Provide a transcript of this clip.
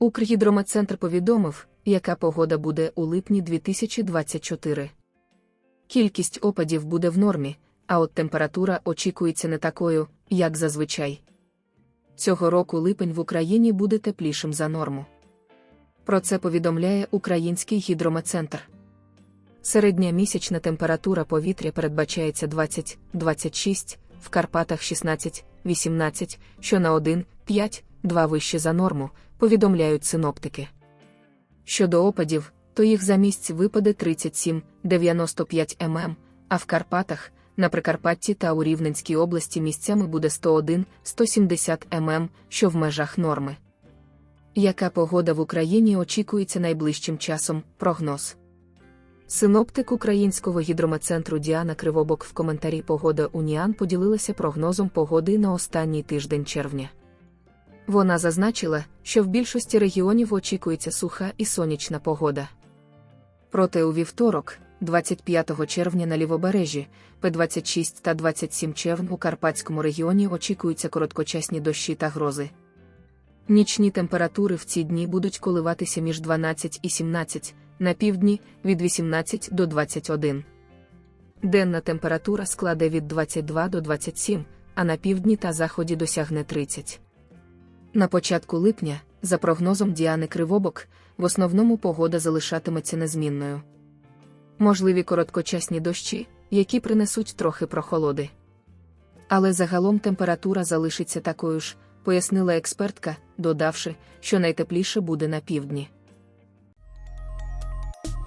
Укргідрометцентр повідомив, яка погода буде у липні 2024. Кількість опадів буде в нормі, а от температура очікується не такою, як зазвичай. Цього року липень в Україні буде теплішим за норму. Про це повідомляє Український гідрометцентр. Середня місячна температура повітря передбачається 20-26, в Карпатах 16-18, що на 1-5-2 вище за норму, повідомляють синоптики. Щодо опадів, то їх замість випаде 37-95 мм, а в Карпатах, на Прикарпатті та у Рівненській області місцями буде 101-170 мм, що в межах норми. Яка погода в Україні очікується найближчим часом? Прогноз. Синоптик Українського гідрометцентру Діана Кривобок в коментарі Погода Уніан поділилася прогнозом погоди на останній тиждень червня. Вона зазначила, що в більшості регіонів очікується суха і сонячна погода. Проте у вівторок, 25 червня на лівобережжі, П26 та 27 червня у Карпатському регіоні очікуються короткочасні дощі та грози. Нічні температури в ці дні будуть коливатися між 12 і 17, на півдні від 18 до 21. Денна температура складе від 22 до 27, а на півдні та заході досягне 30. На початку липня, за прогнозом Діани Кривобок, в основному погода залишатиметься незмінною. Можливі короткочасні дощі, які принесуть трохи прохолоди. Але загалом температура залишиться такою ж, пояснила експертка, додавши, що найтепліше буде на півдні.